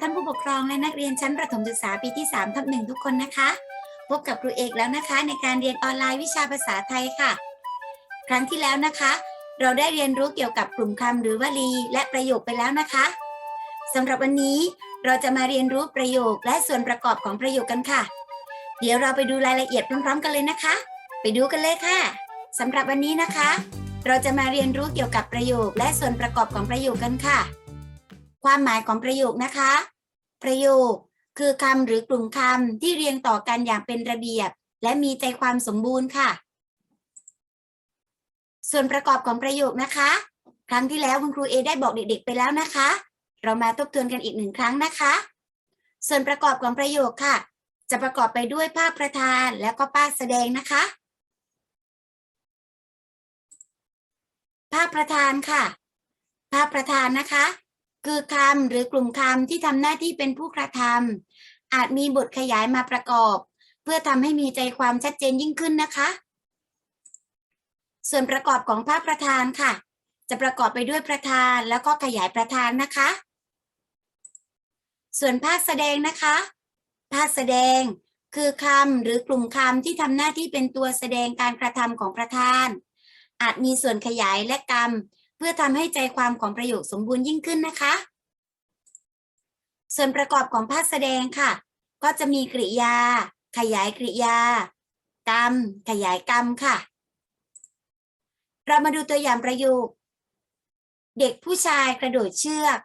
ท่านผู้ปกครองและนักเรียนชั้นประถมศึกษาปีที่3ทับหนึ่งทุกคนนะคะ พบกับครูเอกแล้วนะคะ ในการเรียนออนไลน์วิชาภาษาไทยค่ะ ครั้งที่แล้วนะคะ เราได้เรียนรู้เกี่ยวกับกลุ่มคำหรือวลี และประโยคไปแล้วนะคะสำหรับวันนี้เราจะมาเรียนรู้ประโยคและส่วนประกอบของประโยคกันค่ะ เดี๋ยวเราไปดูรายละเอียดพร้อม ๆ กันเลยนะคะ ไปดูกันเลยค่ะสำหรับวันนี้นะคะ เราจะมาเรียนรู้เกี่ยวกับประโยคและส่วนประกอบของประโยคกันค่ะ ความหมายของประโยคนะคะ ประโยคคือคำหรือกลุ่มคำที่เรียงต่อกันอย่างเป็นระเบียบ และมีใจความสมบูรณ์ค่ะ ส่วนประกอบของประโยคนะคะ ครั้งที่แล้วคุณครูเอได้บอกเด็กๆไปแล้วนะคะ เรามาทบทวนกันอีกหนึ่งครั้งนะคะ ส่วนประกอบของประโยคค่ะ จะประกอบไปด้วยภาคประธานแล้วก็ภาคแสดงนะคะ ภาคประธานค่ะ ภาคประธานนะคะ คือคำหรือกลุ่มคำที่ทำหน้าที่เป็นผู้กระทำอาจมีบทขยายมาประกอบ เพื่อทำให้มีใจความชัดเจนยิ่งขึ้นนะคะ ส่วนประกอบของภาคประธานค่ะ จะประกอบไปด้วยประธานแล้วก็ขยายประธานนะคะ ส่วนภาคแสดงนะคะ ภาคแสดงคือคำหรือกลุ่มคำที่ทำหน้าที่เป็นตัวแสดงการกระทำของประธาน อาจมีส่วนขยายและกรรม เพื่อทำให้ใจความของประโยคสมบูรณ์ยิ่งขึ้นนะคะ ส่วนประกอบของภาคแสดงค่ะ ก็จะมีกริยา ขยายกริยา กรรม ขยายกรรมค่ะ เรามาดูตัวอย่างประโยค เด็กผู้ชายกระโดดเชือก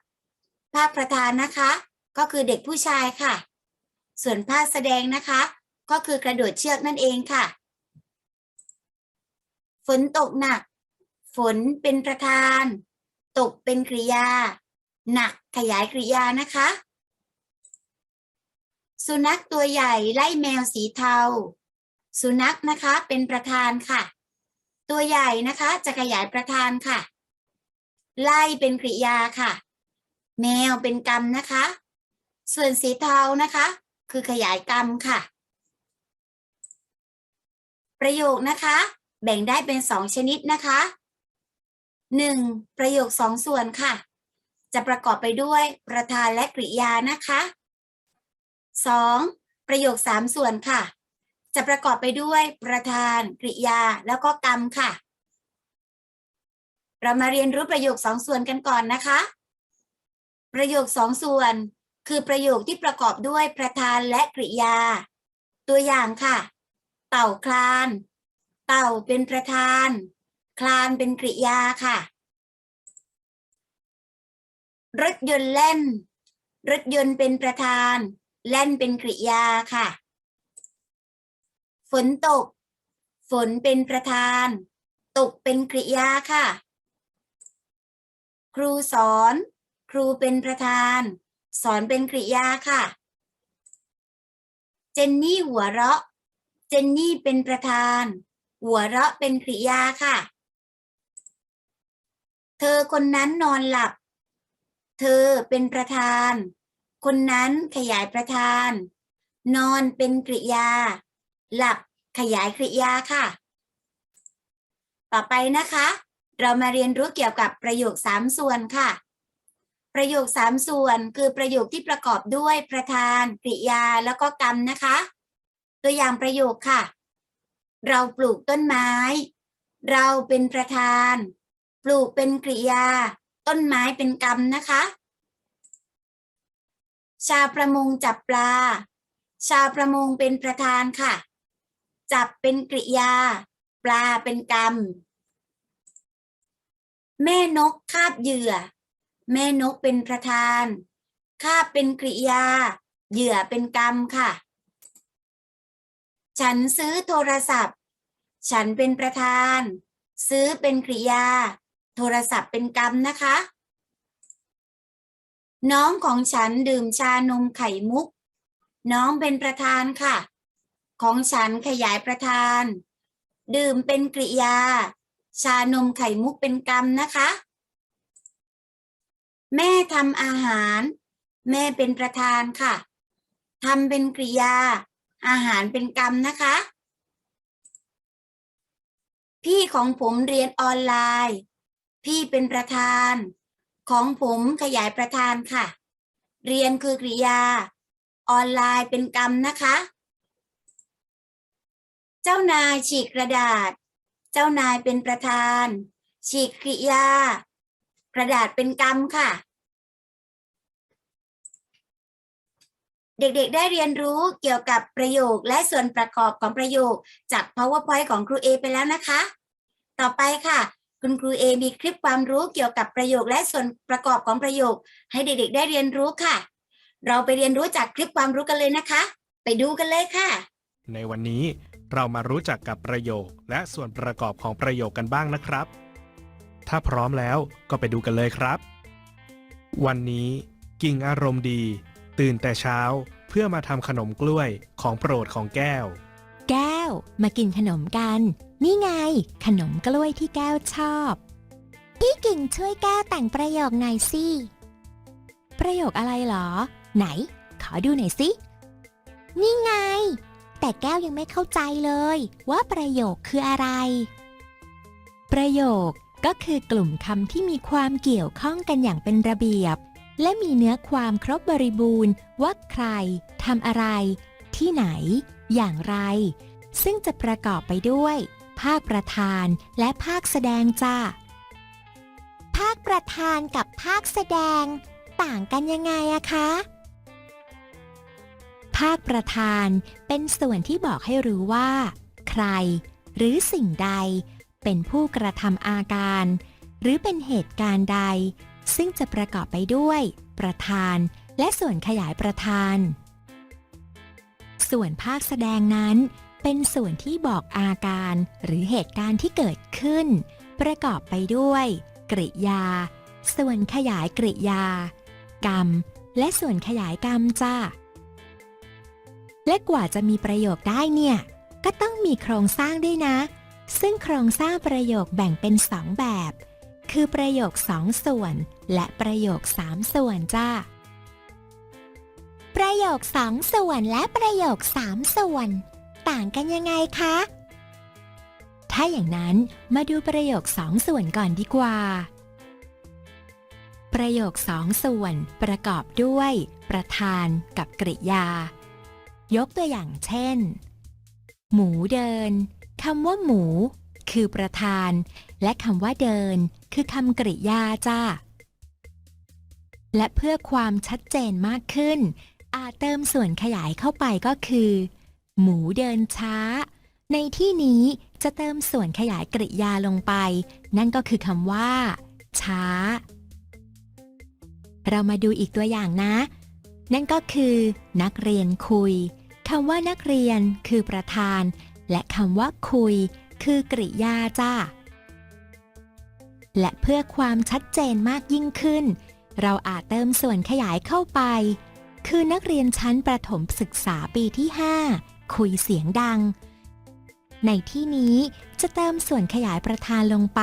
ภาคประธานนะคะ ก็คือเด็กผู้ชายค่ะ ส่วนภาคแสดงนะคะ ก็คือกระโดดเชือกนั่นเองค่ะ ฝนตกหนัก ฝนเป็นประธาน ตกเป็นกริยา หนักขยายกริยานะคะ สุนัขตัวใหญ่ไล่แมวสีเทา สุนัขนะคะเป็นประธานค่ะ ตัวใหญ่นะคะจะขยายประธานค่ะ ไล่เป็นกริยาค่ะ แมวเป็นกรรมนะคะ ส่วนสีเทานะคะ คือขยายกรรมค่ะ ประโยคนะคะ แบ่งได้เป็นสองชนิดนะคะ หนึ่งประโยคสองส่วนค่ะ จะประกอบไปด้วยประธานและกริยานะคะสองประโยคสามส่วนค่ะ จะประกอบไปด้วยประธานกริยาแล้วก็กรรมค่ะ เรามาเรียนรู้ประโยคสองส่วนกันก่อนนะคะ ประโยคสองส่วน คือประโยคที่ประกอบด้วยประธานและกริยา ตัวอย่างค่ะ เต่าคลาน เต่าเป็นประธาน คลานเป็นกริยาค่ะ รถยนต์เล่น รถยนต์เป็นประธานเล่นเป็นกริยาค่ะ ฝนตก ฝนเป็นประธาน ตกเป็นกริยาค่ะ ครูสอน ครูเป็นประธาน สอนเป็นกริยาค่ะ เจนนี่หัวเราะ เจนนี่เป็นประธาน หัวเราะเป็นกริยาค่ะ เธอคนนั้นนอนหลับ เธอเป็นประธาน คนนั้นขยายประธาน นอนเป็นกริยา หลับขยายกริยาค่ะ ต่อไปนะคะ เรามาเรียนรู้เกี่ยวกับประโยคสามส่วนค่ะ ประโยคสามส่วนคือประโยคที่ประกอบด้วยประธาน กริยาแล้วก็กรรมนะคะ ตัวอย่างประโยคค่ะ เราปลูกต้นไม้ เราเป็นประธาน ปลูกเป็นกริยา ต้นไม้เป็นกรรมนะคะ ชาวประมงจับปลา ชาวประมงเป็นประธานค่ะ จับเป็นกริยา ปลาเป็นกรรม แม่นกคาบเหยื่อ แม่นกเป็นประธาน คาบเป็นกริยา เหยื่อเป็นกรรมค่ะ ฉันซื้อโทรศัพท์ ฉันเป็นประธาน ซื้อเป็นกริยา โทรศัพท์เป็นกรรมนะคะ น้องของฉันดื่มชานมไข่มุก น้องเป็นประธานค่ะ ของฉันขยายประธาน ดื่มเป็นกริยา ชานมไข่มุกเป็นกรรมนะคะ แม่ทำอาหาร แม่เป็นประธานค่ะทำเป็นกริยา อาหารเป็นกรรมนะคะ พี่ของผมเรียนออนไลน์ พี่เป็นประธาน ของผมขยายประธานค่ะ เรียนคือกริยา ออนไลน์เป็นกรรมนะคะ เจ้านายฉีกกระดาษ เจ้านายเป็นประธาน ฉีกกริยา กระดาษเป็นกรรมค่ะ เด็กๆได้เรียนรู้เกี่ยวกับประโยคและส่วนประกอบของประโยคจาก powerpoint ของครูเอไปแล้วนะคะ ต่อไปค่ะ คุณครูเอมีคลิปความรู้เกี่ยวกับประโยคและส่วนประกอบของประโยค ให้เด็กๆ ได้เรียนรู้ค่ะ เราไปเรียนรู้จากคลิปความรู้กันเลยนะคะ ไปดูกันเลยค่ะ ในวันนี้เรามารู้จักกับประโยคและส่วนประกอบของประโยคกันบ้างนะครับ ถ้าพร้อมแล้วก็ไปดูกันเลยครับ วันนี้กิ่งอารมณ์ดี ตื่นแต่เช้าเพื่อมาทำขนมกล้วยของโปรดของแก้ว แก้ว มากินขนมกัน นี่ไง ขนมกล้วยที่แก้วชอบ พี่กิ่งช่วยแก้วแต่งประโยคหน่อยสิ ประโยคอะไรหรอ ไหน ขอดูหน่อยสิ นี่ไง แต่แก้วยังไม่เข้าใจเลย ว่าประโยคคืออะไร ประโยคก็คือกลุ่มคำที่มีความเกี่ยวข้องกันอย่างเป็นระเบียบ และมีเนื้อความครบบริบูรณ์ ว่าใครทำอะไร ที่ไหน อย่างไร ซึ่งจะประกอบไปด้วย ภาคประธานและภาคแสดงจ้า ภาคประธานกับภาคแสดง ต่างกันยังไงอะคะ ภาคประธานเป็นส่วนที่บอกให้รู้ว่า ใคร หรือสิ่งใด เป็นผู้กระทำอาการ หรือเป็นเหตุการณ์ใด ซึ่งจะประกอบไปด้วย ประธาน และส่วนขยายประธาน ส่วนภาคแสดงนั้น เป็นส่วนที่บอกอาการหรือเหตุการณ์ที่เกิดขึ้น ประกอบไปด้วย กริยา ส่วนขยายกริยา กรรม และส่วนขยายกรรมจ้าและกว่าจะมีประโยคได้เนี่ย ก็ต้องมีโครงสร้างด้วยนะ ซึ่งโครงสร้างประโยคแบ่งเป็นสองแบบ คือประโยคสองส่วน และประโยคสามส่วนจ้าประโยคสองส่วนและประโยคสามส่วน ต่างกันยังไงคะ ถ้าอย่างนั้นมาดูประโยคสองส่วนก่อนดีกว่า ประโยคสองส่วนประกอบด้วย ประธานกับกริยา ยกตัวอย่างเช่น หมูเดินคำว่าหมู คือประธาน และคำว่าเดิน คือคำกริยาจ้าและเพื่อความชัดเจนมากขึ้น อาจเติมส่วนขยายเข้าไปก็คือ หมูเดินช้า ในที่นี้จะเติมส่วนขยายกริยาลงไป นั่นก็คือคำว่า ช้า เรามาดูอีกตัวอย่างนะ นั่นก็คือ นักเรียนคุยคำว่านักเรียนคือประธาน และคำว่าคุย คือกริยาจ้าและเพื่อความชัดเจนมากยิ่งขึ้น เราอาจเติมส่วนขยายเข้าไป คือนักเรียนชั้นประถมศึกษาปีที่ 5 คุยเสียงดัง ในที่นี้จะเติมส่วนขยายประธานลงไป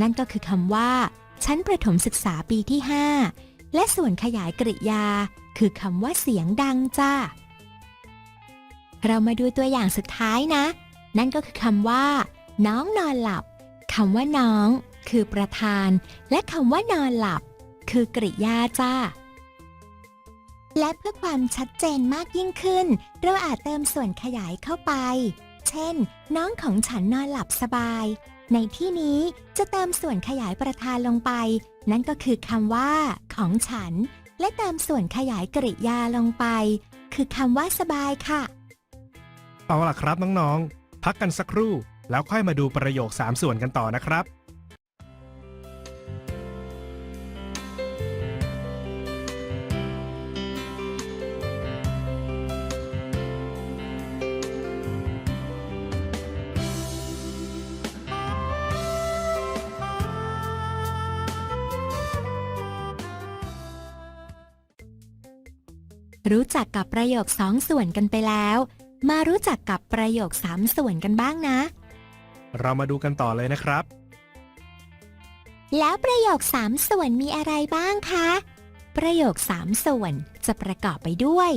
นั่นก็คือคำว่า ชั้นประถมศึกษาปีที่ 5 และส่วนขยายกริยา คือคำว่าเสียงดังจ้าเรามาดูตัวอย่างสุดท้ายนะ นั่นก็คือคำว่า น้องนอนหลับคำว่าน้อง คือประธาน และคำว่านอนหลับ คือกริยาจ้า และเพื่อความชัดเจนมากยิ่งขึ้น เราอาจเติมส่วนขยายเข้าไป เช่น น้องของฉันนอนหลับสบาย ในที่นี้จะเติมส่วนขยายประธานลงไป นั่นก็คือคำว่า ของฉัน และเติมส่วนขยายกริยาลงไป คือคำว่าสบายค่ะ เอาล่ะครับน้องๆ พักกันสักครู่ แล้วค่อยมาดูประโยค 3 ส่วนกันต่อนะครับ รู้จักกับประโยคสองส่วนกันไปแล้ว มารู้จักกับประโยคสามส่วนกันบ้างนะ เรามาดูกันต่อเลยนะครับ แล้วประโยคสามส่วนมีอะไรบ้างคะ ประโยคสามส่วนจะประกอบไปด้วย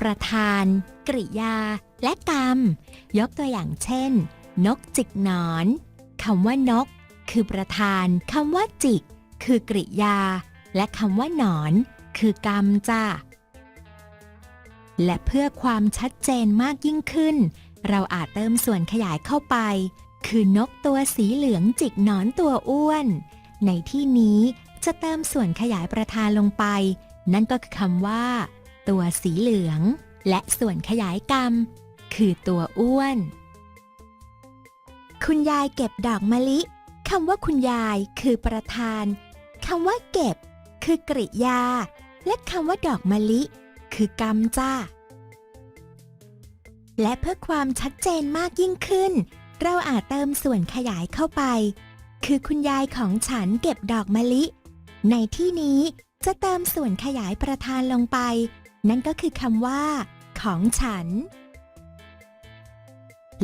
ประธาน กริยา และกรรม ยกตัวอย่างเช่น นกจิกหนอนคำว่านก คือประธานคำว่าจิก คือกริยา และคำว่าหนอน คือกรรมจ้า และเพื่อความชัดเจนมากยิ่งขึ้น เราอาจเติมส่วนขยายเข้าไป คือนกตัวสีเหลืองจิกหนอนตัวอ้วน ในที่นี้จะเติมส่วนขยายประธานลงไป นั่นก็คือคำว่า ตัวสีเหลือง และส่วนขยายกรรม คือตัวอ้วน คุณยายเก็บดอกมะลิคำว่าคุณยายคือประธานคำว่าเก็บ คือกริยา และคำว่าดอกมะลิ คือกรรมจ้า และเพื่อความชัดเจนมากยิ่งขึ้น เราอาจเติมส่วนขยายเข้าไป คือคุณยายของฉันเก็บดอกมะลิ ในที่นี้จะเติมส่วนขยายประธานลงไป นั่นก็คือคำว่า ของฉัน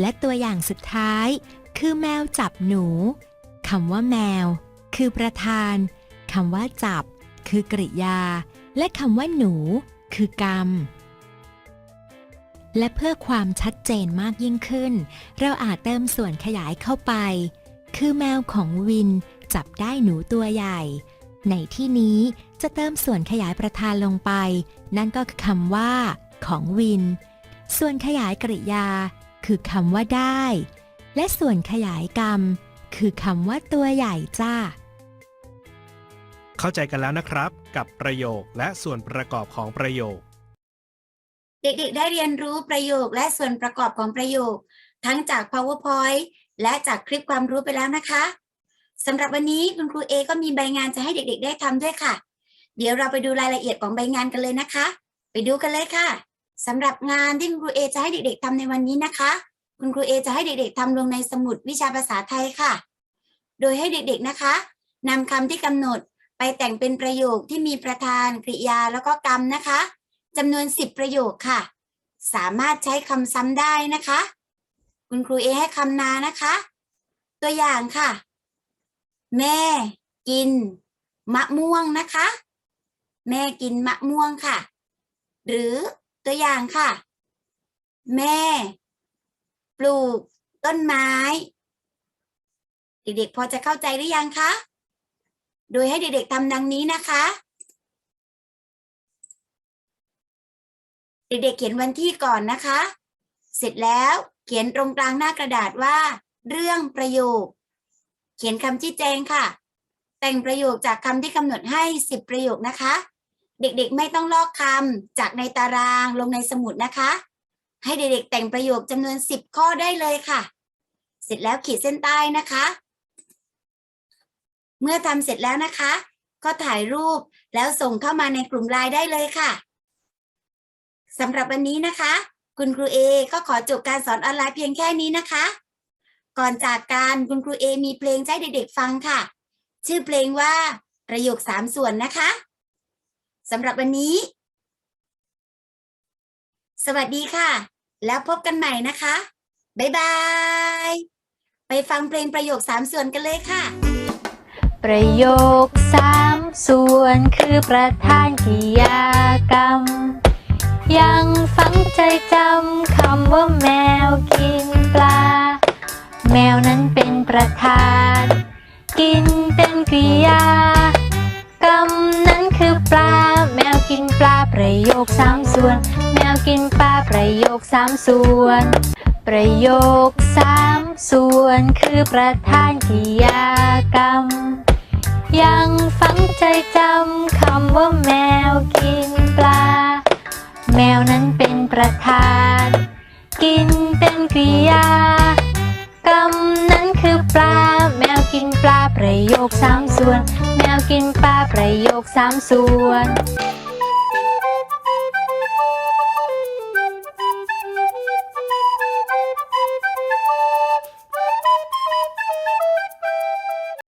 และตัวอย่างสุดท้าย คือแมวจับหนูคำว่าแมว คือประธานคำว่าจับ คือกริยา และคำว่าหนู คือกรรม และเพื่อความชัดเจนมากยิ่งขึ้น เราอาจเติมส่วนขยายเข้าไป คือแมวของวินจับได้หนูตัวใหญ่ ในที่นี้จะเติมส่วนขยายประธานลงไป นั่นก็คือคำว่า ของวิน ส่วนขยายกริยา คือคำว่าได้ และส่วนขยายกรรม คือคำว่าตัวใหญ่จ้า เข้าใจกันแล้วนะครับ กับประโยคและส่วนประกอบของประโยค เด็กๆ ได้เรียนรู้ประโยคและส่วนประกอบของประโยค ทั้งจาก powerpoint และจากคลิปความรู้ไปแล้วนะคะสำหรับวันนี้คุณครูเอก็มีใบงานจะให้เด็ก ๆ ได้ทำด้วยค่ะ เดี๋ยวเราไปดูรายละเอียดของใบงานกันเลยนะคะ ไปดูกันเลยค่ะสำหรับงานที่คุณครูเอจะให้เด็ก ๆทำในวันนี้นะคะ คุณครูเอจะให้เด็ก ๆทำลงในสมุดวิชาภาษาไทยค่ะ โดยให้เด็ก ๆ นะคะนำคำที่กำหนด ไปแต่งเป็นประโยคที่มีประธานกริยาแล้วก็กรรมนะคะจำนวน 10 ประโยคค่ะ สามารถใช้คำซ้ำได้นะคะ คุณครูเอให้คำนานะคะ ตัวอย่างค่ะ แม่กิน มะม่วงนะคะ แม่กินมะม่วงค่ะ หรือตัวอย่างค่ะ แม่ ปลูกต้นไม้ เด็กๆพอจะเข้าใจหรือยังคะ โดยให้เด็กๆทำดังนี้นะคะ เด็กๆเขียนวันที่ก่อนนะคะ เสร็จแล้วเขียนตรงกลางหน้ากระดาษว่า เรื่องประโยค เขียนคำชี้แจงค่ะ แต่งประโยคจากคำที่กำหนดให้สิบประโยคนะคะ เด็กๆไม่ต้องลอกคำจากในตารางลงในสมุดนะคะ ให้เด็กๆแต่งประโยคจำนวนสิบข้อได้เลยค่ะ เสร็จแล้วขีดเส้นใต้นะคะ เมื่อทำเสร็จแล้วนะคะ ก็ถ่ายรูปแล้วส่งเข้ามาในกลุ่มไลน์ได้เลยค่ะสำหรับวันนี้นะคะ คุณครูเอก็ขอจบการสอนออนไลน์เพียงแค่นี้นะคะ ก่อนจากการคุณครูเอมีเพลงให้เด็กๆฟังค่ะ ชื่อเพลงว่าประโยคสามส่วนนะคะสำหรับวันนี้ สวัสดีค่ะ แล้วพบกันใหม่นะคะ บ๊ายบาย ไปฟังเพลงประโยคสามส่วนกันเลยค่ะ ประโยคสามส่วนคือประธานกริยากรรม ยังฝังใจจำคำว่าแมวกินปลา แมวนั้นเป็นประธาน กินเป็นกริยากรรมนั้นคือปลา แมวกินปลาประโยคสามส่วน แมวกินปลาประโยคสามส่วน ประโยคสามส่วนคือประธานกริยากรรม ยังฝังใจจำคำว่าแมวกินปลา แมวนั้นเป็นประธาน กินเป็นกริยากรรมนั้นคือปลา แมวกินปลาประโยคสามส่วน แมวกินปลาประโยคสามส่วน